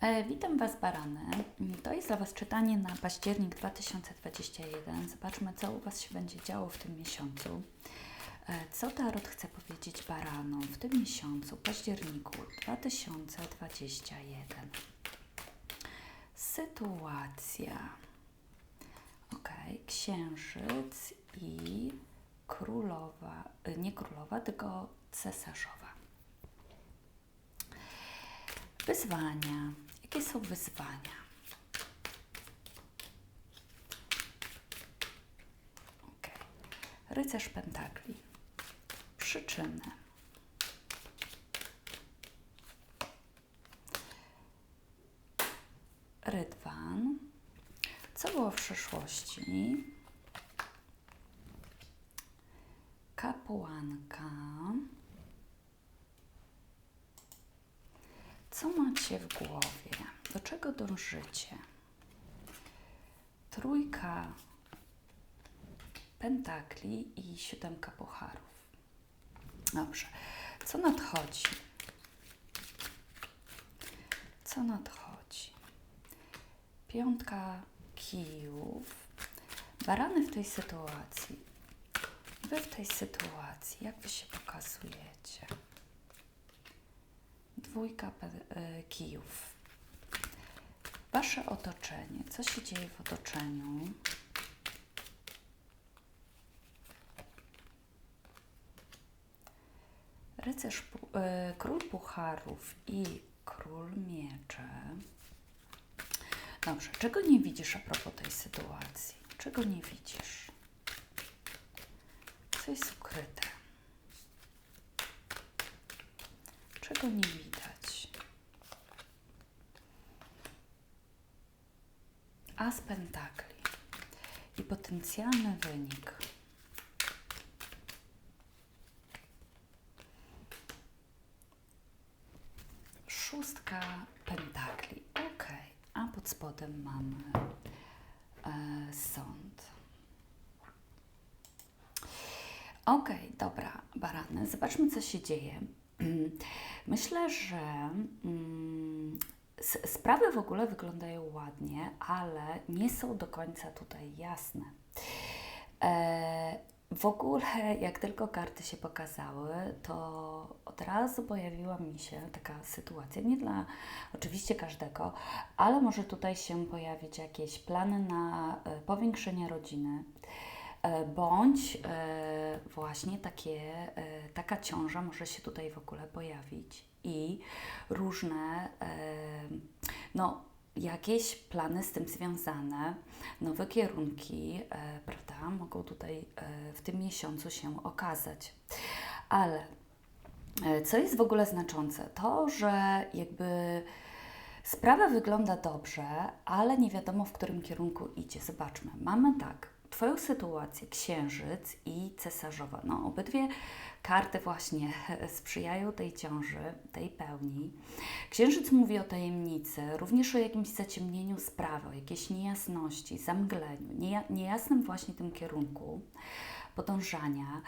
E, witam Was, Barany. To jest dla Was czytanie na październik 2021. Zobaczmy, co u Was się będzie działo w tym miesiącu. E, co Tarot chce powiedzieć Baranom w tym miesiącu, październiku 2021? Sytuacja. Ok, księżyc i królowa, e, nie królowa, tylko cesarzowa. Wyzwania. Jakie są wyzwania? Ok. Rycerz pentakli. Przyczyny. Rydwan. Co było w przeszłości? Kapłanka. Co macie w głowie? Do czego dążycie? Trójka pentakli i siódemka pucharów. Dobrze. Co nadchodzi? Co nadchodzi? Piątka kijów. Barany w tej sytuacji. Wy w tej sytuacji, jak wy się pokazujecie? Dwójka e, kijów. Wasze otoczenie. Co się dzieje w otoczeniu? Rycerz, e, król pucharów i król miecze. Dobrze, czego nie widzisz a propos tej sytuacji? Czego nie widzisz? Co jest ukryte? Czego nie widać? As pentakli i potencjalny wynik. Szóstka pentakli. Ok, a pod spodem mamy e, sąd. Ok, dobra, barany. Zobaczmy, co się dzieje. Myślę, że mm, sprawy w ogóle wyglądają ładnie, ale nie są do końca tutaj jasne. E, w ogóle, jak tylko karty się pokazały, to od razu pojawiła mi się taka sytuacja, nie dla oczywiście każdego, ale może tutaj się pojawić jakieś plany na e, powiększenie rodziny, bądź e, właśnie takie, taka ciąża może się tutaj w ogóle pojawić i różne, no, jakieś plany z tym związane, nowe kierunki, e, prawda, mogą tutaj e, w tym miesiącu się okazać. Ale e, co jest w ogóle znaczące? To, że jakby sprawa wygląda dobrze, ale nie wiadomo w którym kierunku idzie. Zobaczmy, mamy tak, Twoją sytuację, księżyc i cesarzowa. No, obydwie karty właśnie sprzyjają tej ciąży, tej pełni. Księżyc mówi o tajemnicy, również o jakimś zaciemnieniu sprawy, o jakiejś niejasności, zamgleniu, nieja, niejasnym właśnie tym kierunku podążania.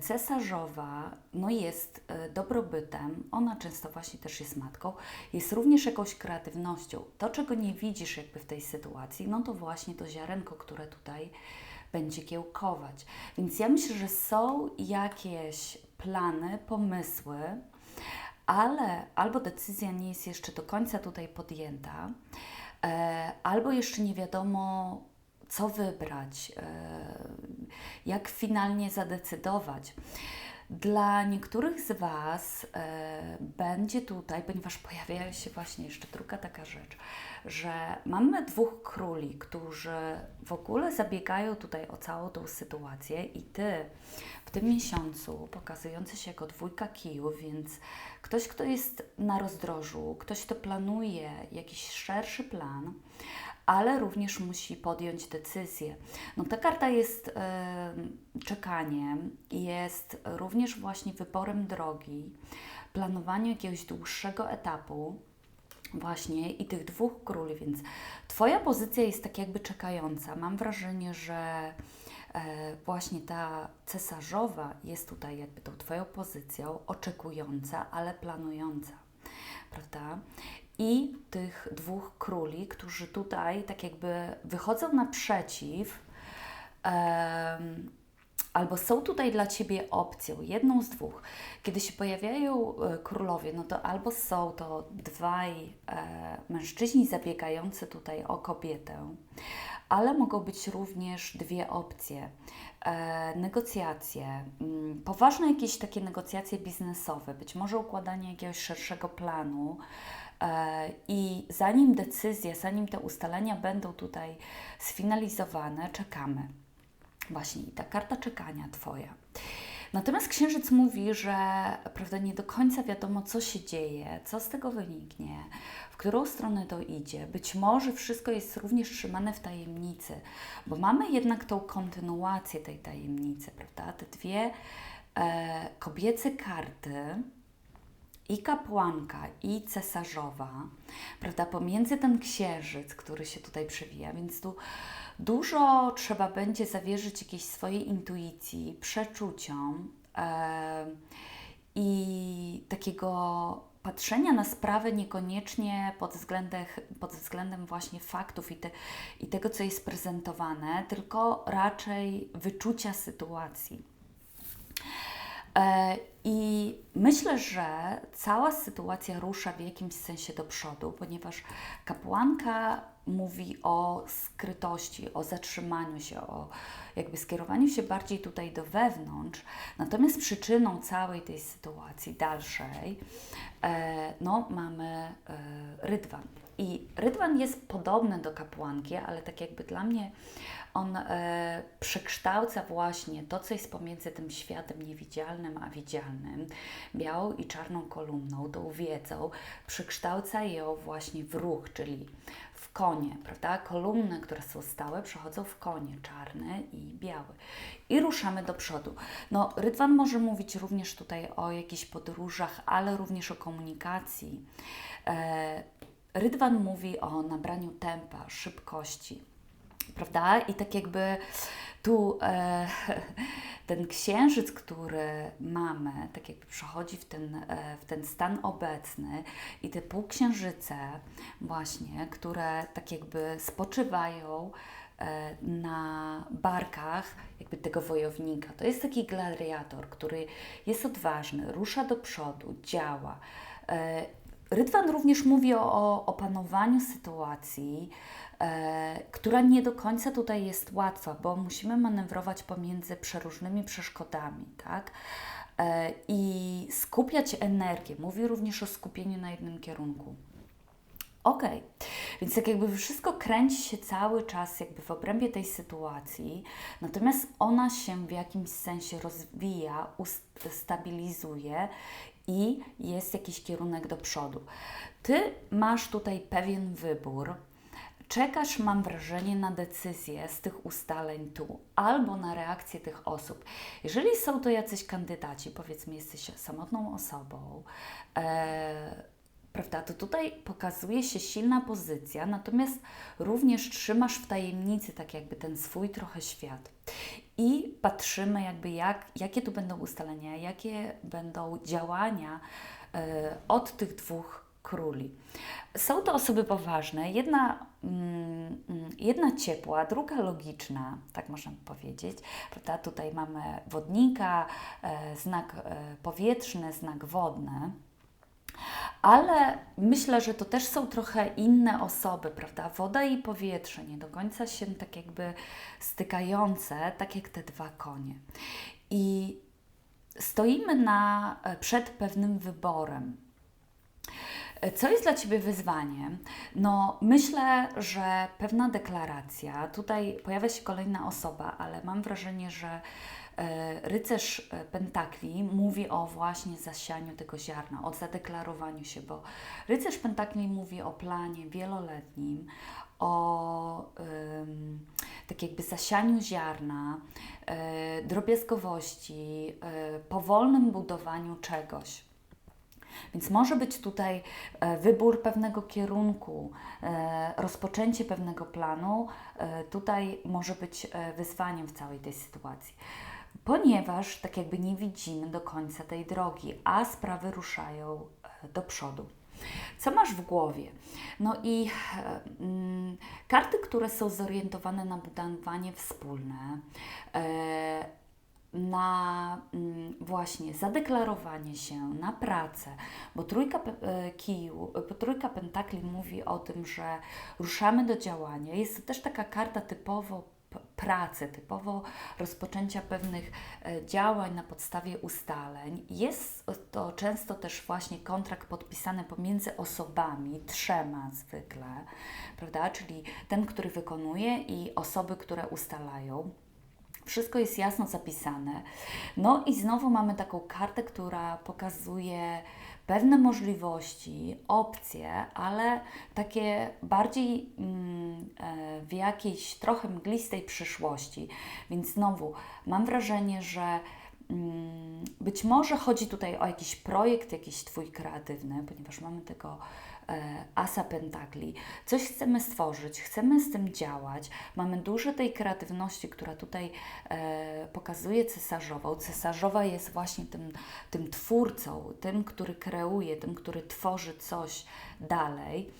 Cesarzowa no jest e, dobrobytem, ona często właśnie też jest matką, jest również jakąś kreatywnością. To, czego nie widzisz jakby w tej sytuacji, no to właśnie to ziarenko, które tutaj będzie kiełkować. Więc ja myślę, że są jakieś plany, pomysły, ale albo decyzja nie jest jeszcze do końca tutaj podjęta, e, albo jeszcze nie wiadomo, co wybrać, e, jak finalnie zadecydować. Dla niektórych z Was e, będzie tutaj, ponieważ pojawia się właśnie jeszcze druga taka rzecz, że mamy dwóch króli, którzy w ogóle zabiegają tutaj o całą tą sytuację i Ty w tym miesiącu pokazujący się jako dwójka kijów, więc ktoś, kto jest na rozdrożu, ktoś, kto planuje jakiś szerszy plan, ale również musi podjąć decyzję. No ta karta jest yy, czekaniem, jest również właśnie wyborem drogi, planowaniem jakiegoś dłuższego etapu, właśnie i tych dwóch króli, więc Twoja pozycja jest tak jakby czekająca. Mam wrażenie, że e, właśnie ta cesarzowa jest tutaj jakby tą Twoją pozycją, oczekująca, ale planująca, prawda? I tych dwóch króli, którzy tutaj tak jakby wychodzą naprzeciw. em, albo są tutaj dla Ciebie opcją, jedną z dwóch. Kiedy się pojawiają e, królowie, no to albo są to dwaj e, mężczyźni zabiegający tutaj o kobietę, ale mogą być również dwie opcje. E, negocjacje, mm, poważne jakieś takie negocjacje biznesowe, być może układanie jakiegoś szerszego planu. E, I zanim decyzje, zanim te ustalenia będą tutaj sfinalizowane, czekamy. Właśnie i ta karta czekania Twoja. Natomiast księżyc mówi, że prawda, nie do końca wiadomo, co się dzieje, co z tego wyniknie, w którą stronę to idzie. Być może wszystko jest również trzymane w tajemnicy, bo mamy jednak tą kontynuację tej tajemnicy, prawda? Te dwie e, kobiece karty, i kapłanka, i cesarzowa, prawda, pomiędzy ten księżyc, który się tutaj przewija, więc tu dużo trzeba będzie zawierzyć jakiejś swojej intuicji, przeczuciom e, i takiego patrzenia na sprawę niekoniecznie pod względem, pod względem właśnie faktów i, te, i tego, co jest prezentowane, tylko raczej wyczucia sytuacji. E, I myślę, że cała sytuacja rusza w jakimś sensie do przodu, ponieważ kapłanka mówi o skrytości, o zatrzymaniu się, o jakby skierowaniu się bardziej tutaj do wewnątrz. Natomiast przyczyną całej tej sytuacji dalszej, e, no mamy e, rydwan. I rydwan jest podobny do kapłanki, ale tak jakby dla mnie on e, przekształca właśnie to, co jest pomiędzy tym światem niewidzialnym a widzialnym, białą i czarną kolumną, tą wiedzą, przekształca ją właśnie w ruch, czyli w konie, prawda? Kolumny, które są stałe, przechodzą w konie, czarny i biały. I ruszamy do przodu. No, Rydwan może mówić również tutaj o jakichś podróżach, ale również o komunikacji. E, Rydwan mówi o nabraniu tempa, szybkości prawda? I tak jakby tu e, ten księżyc, który mamy, tak jakby przechodzi w ten, e, w ten stan obecny i te półksiężyce właśnie, które tak jakby spoczywają e, na barkach jakby tego wojownika. To jest taki gladiator, który jest odważny, rusza do przodu, działa. Rydwan również mówi o, opanowaniu sytuacji, e, która nie do końca tutaj jest łatwa, bo musimy manewrować pomiędzy przeróżnymi przeszkodami, tak? E, I skupiać energię. Mówi również o skupieniu na jednym kierunku. Ok, więc tak jakby wszystko kręci się cały czas jakby w obrębie tej sytuacji, natomiast ona się w jakimś sensie rozwija, stabilizuje i jest jakiś kierunek do przodu. Ty masz tutaj pewien wybór. Czekasz, mam wrażenie, na decyzję z tych ustaleń tu albo na reakcję tych osób. Jeżeli są to jacyś kandydaci, powiedzmy, jesteś samotną osobą, e, prawda, to tutaj pokazuje się silna pozycja, natomiast również trzymasz w tajemnicy tak jakby ten swój trochę świat. I patrzymy jakby jak, jakie tu będą ustalenia, jakie będą działania y, od tych dwóch króli. Są to osoby poważne, jedna, mm, jedna ciepła, druga logiczna, tak można powiedzieć. Prawda? Tutaj mamy wodnika, e, znak e, powietrzny, znak wodny. Ale myślę, że to też są trochę inne osoby, prawda? Woda i powietrze nie do końca się tak jakby stykające, tak jak te dwa konie. I stoimy na, e, przed pewnym wyborem. Co jest dla Ciebie wyzwaniem? No, myślę, że pewna deklaracja, tutaj pojawia się kolejna osoba, ale mam wrażenie, że E, rycerz e, Pentakli mówi o właśnie zasianiu tego ziarna, o zadeklarowaniu się, bo rycerz Pentakli mówi o planie wieloletnim, o tak jakby zasianiu ziarna, e, drobiazgowości, powolnym budowaniu czegoś. Więc może być tutaj e, wybór pewnego kierunku, rozpoczęcie pewnego planu, tutaj może być wyzwaniem w całej tej sytuacji ponieważ tak jakby nie widzimy do końca tej drogi, a sprawy ruszają e, do przodu. Co masz w głowie? No i e, mm, karty, które są zorientowane na budowanie wspólne, e, na mm, właśnie zadeklarowanie się, na pracę, bo trójka e, kiju, e, trójka pentakli mówi o tym, że ruszamy do działania. Jest to też taka karta typowo pracy, typowo rozpoczęcia pewnych e, działań na podstawie ustaleń. Jest to często też właśnie kontrakt podpisany pomiędzy osobami, trzema zwykle, prawda? Czyli ten, który wykonuje i osoby, które ustalają. Wszystko jest jasno zapisane. No i znowu mamy taką kartę, która pokazuje pewne możliwości, opcje, ale takie bardziej mm, e, w jakiejś trochę mglistej przyszłości. Więc znowu mam wrażenie, że mm, być może chodzi tutaj o jakiś projekt, jakiś Twój kreatywny, ponieważ mamy tego asa pentakli. Coś chcemy stworzyć, chcemy z tym działać. Mamy dużo tej kreatywności, która tutaj e, pokazuje cesarzową. Cesarzowa jest właśnie tym, tym twórcą, tym, który kreuje, tym, który tworzy coś dalej.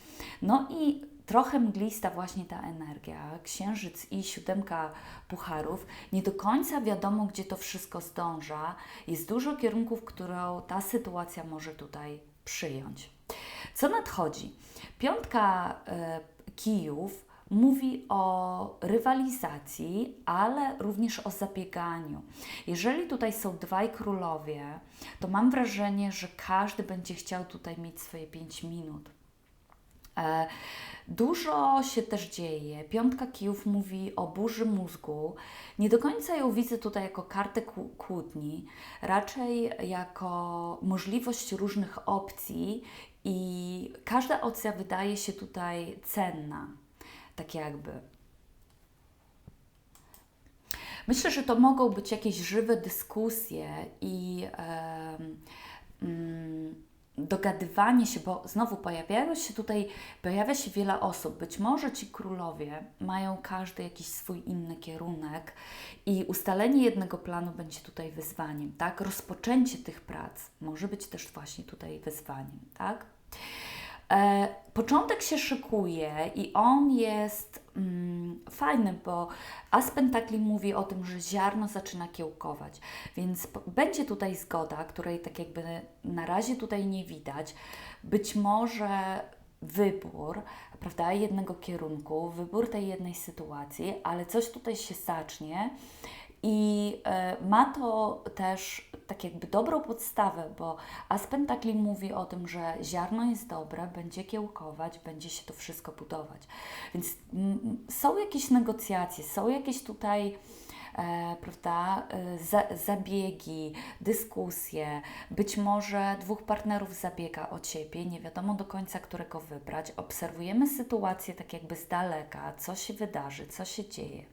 No i trochę mglista właśnie ta energia, księżyc i siódemka pucharów. Nie do końca wiadomo, gdzie to wszystko zdąża. Jest dużo kierunków, którą ta sytuacja może tutaj przyjąć. Co nadchodzi? Piątka y, kijów mówi o rywalizacji, ale również o zabieganiu. Jeżeli tutaj są dwaj królowie, to mam wrażenie, że każdy będzie chciał tutaj mieć swoje 5 minut. E, Dużo się też dzieje. Piątka kijów mówi o burzy mózgu. Nie do końca ją widzę tutaj jako kartę kłótni, raczej jako możliwość różnych opcji i każda opcja wydaje się tutaj cenna, tak jakby. Myślę, że to mogą być jakieś żywe dyskusje i. Yy, dogadywanie się, bo znowu pojawiają się tutaj, pojawia się wiele osób. Być może ci królowie mają każdy jakiś swój inny kierunek i ustalenie jednego planu będzie tutaj wyzwaniem, tak? Rozpoczęcie tych prac może być też właśnie tutaj wyzwaniem, tak? E, początek się szykuje i on jest mm, fajny, bo As Pentakli mówi o tym, że ziarno zaczyna kiełkować, więc będzie tutaj zgoda, której tak jakby na razie tutaj nie widać. Być może wybór, prawda, jednego kierunku, wybór tej jednej sytuacji, ale coś tutaj się zacznie i e, ma to też tak jakby dobrą podstawę, bo Aspentakli mówi o tym, że ziarno jest dobre, będzie kiełkować, będzie się to wszystko budować. Więc są jakieś negocjacje, są jakieś tutaj prawda, e, za, zabiegi, dyskusje. Być może dwóch partnerów zabiega o Ciebie, nie wiadomo do końca, którego wybrać. Obserwujemy sytuację tak jakby z daleka, co się wydarzy, co się dzieje.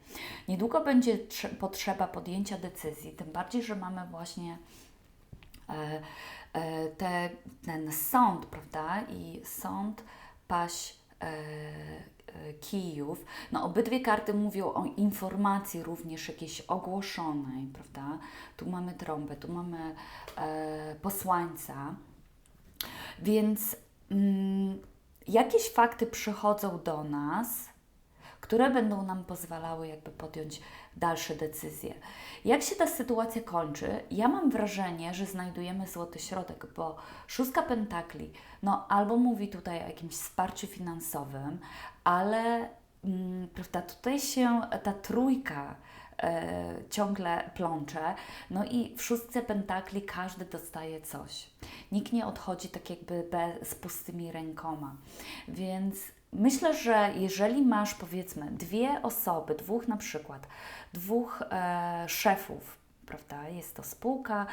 Niedługo będzie potrzeba podjęcia decyzji, tym bardziej, że mamy właśnie e, e, te, ten sąd, prawda, i sąd paść e, E, kijów. No, obydwie karty mówią o informacji również jakiejś ogłoszonej, prawda? Tu mamy trąbę, tu mamy e, posłańca. Więc mm, jakieś fakty przychodzą do nas, które będą nam pozwalały jakby podjąć dalsze decyzje. Jak się ta sytuacja kończy? Ja mam wrażenie, że znajdujemy złoty środek, bo szóstka pentakli, no albo mówi tutaj o jakimś wsparciu finansowym, ale mm, prawda, tutaj się ta trójka e, ciągle plącze. No i w szóstce pentakli każdy dostaje coś. Nikt nie odchodzi tak jakby bez, z pustymi rękoma. Więc Myślę, że jeżeli masz powiedzmy dwie osoby, dwóch na przykład, dwóch e, szefów, prawda, jest to spółka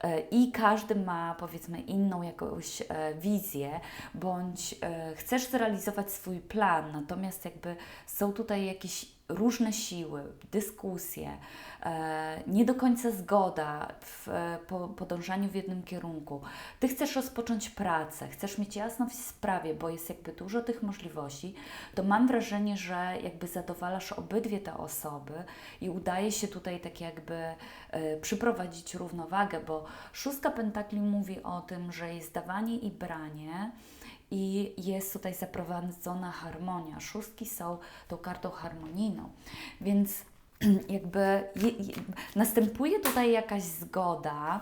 e, i każdy ma powiedzmy inną jakąś e, wizję, bądź e, chcesz zrealizować swój plan, natomiast jakby są tutaj jakieś różne siły, dyskusje, e, nie do końca zgoda w po, podążaniu w jednym kierunku. Ty chcesz rozpocząć pracę, chcesz mieć jasno w sprawie, bo jest jakby dużo tych możliwości, to mam wrażenie, że jakby zadowalasz obydwie te osoby i udaje się tutaj tak jakby e, przyprowadzić równowagę, bo szóstka pentakli mówi o tym, że jest dawanie i branie i jest tutaj zaprowadzona harmonia. Szóstki są tą kartą harmonijną, więc jakby je, je, następuje tutaj jakaś zgoda,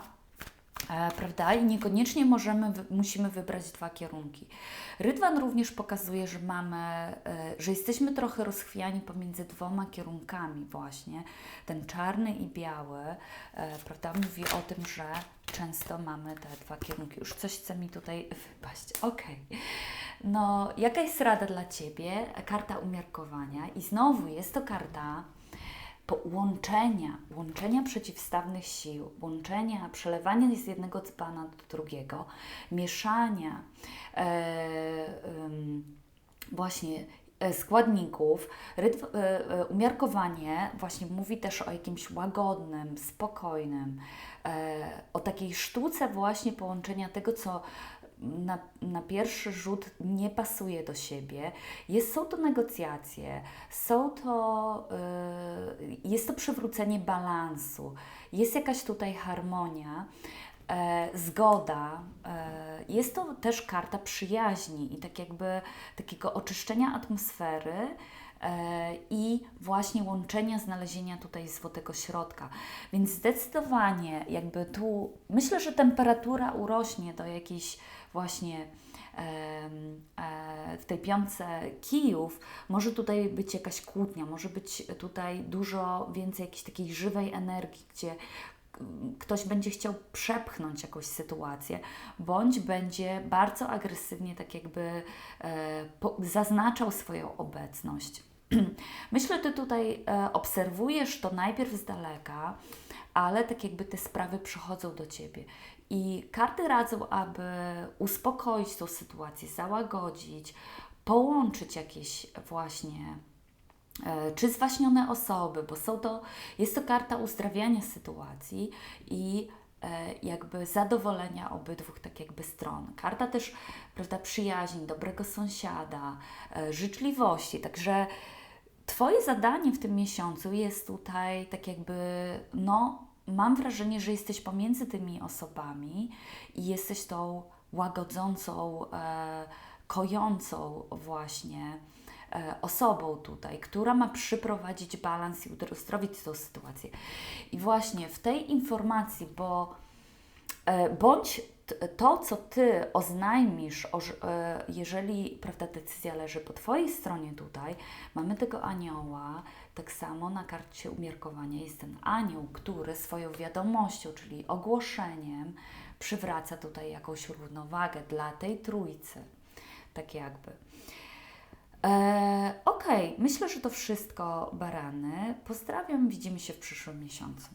prawda? I niekoniecznie możemy, musimy wybrać dwa kierunki. Rydwan również pokazuje, że mamy, e, że jesteśmy trochę rozchwiani pomiędzy dwoma kierunkami właśnie. Ten czarny i biały, e, prawda? Mówi o tym, że często mamy te dwa kierunki. Już coś chce mi tutaj wypaść. Okej. No, jaka jest rada dla Ciebie? Karta umiarkowania i znowu jest to karta połączenia, łączenia przeciwstawnych sił, łączenia, przelewania z jednego dzbana do drugiego, mieszania e, em, właśnie e, składników. Rytm, e, e, umiarkowanie właśnie mówi też o jakimś łagodnym, spokojnym, e, o takiej sztuce właśnie połączenia tego, co na, na pierwszy rzut nie pasuje do siebie. Jest, są to negocjacje, są to, y, jest to przywrócenie balansu, jest jakaś tutaj harmonia, e, zgoda. E, jest to też karta przyjaźni i tak jakby takiego oczyszczenia atmosfery. E, I właśnie łączenia, znalezienia tutaj złotego środka. Więc zdecydowanie, jakby tu myślę, że temperatura urośnie do jakiejś właśnie e, w tej piątce kijów może tutaj być jakaś kłótnia, może być tutaj dużo więcej jakiejś takiej żywej energii, gdzie ktoś będzie chciał przepchnąć jakąś sytuację, bądź będzie bardzo agresywnie tak jakby e, zaznaczał swoją obecność. Myślę, że Ty tutaj e, obserwujesz to najpierw z daleka, ale tak jakby te sprawy przychodzą do Ciebie. I karty radzą, aby uspokoić tą sytuację, załagodzić, połączyć jakieś właśnie czy zwaśnione osoby, bo są to, jest to karta uzdrawiania sytuacji i e, jakby zadowolenia obydwu tak jakby stron. Karta też, prawda, przyjaźni, dobrego sąsiada, e, życzliwości, także Twoje zadanie w tym miesiącu jest tutaj tak jakby, no, mam wrażenie, że jesteś pomiędzy tymi osobami i jesteś tą łagodzącą, e, kojącą właśnie e, osobą tutaj, która ma przyprowadzić balans i uzdrowić tą sytuację. I właśnie w tej informacji, bo E, bądź to, co Ty oznajmisz, e, jeżeli prawda, decyzja leży po Twojej stronie tutaj, mamy tego anioła, tak samo na karcie umiarkowania jest ten anioł, który swoją wiadomością, czyli ogłoszeniem, przywraca tutaj jakąś równowagę dla tej trójcy. Tak jakby. E, Okej, myślę, że to wszystko, barany. Pozdrawiam, widzimy się w przyszłym miesiącu.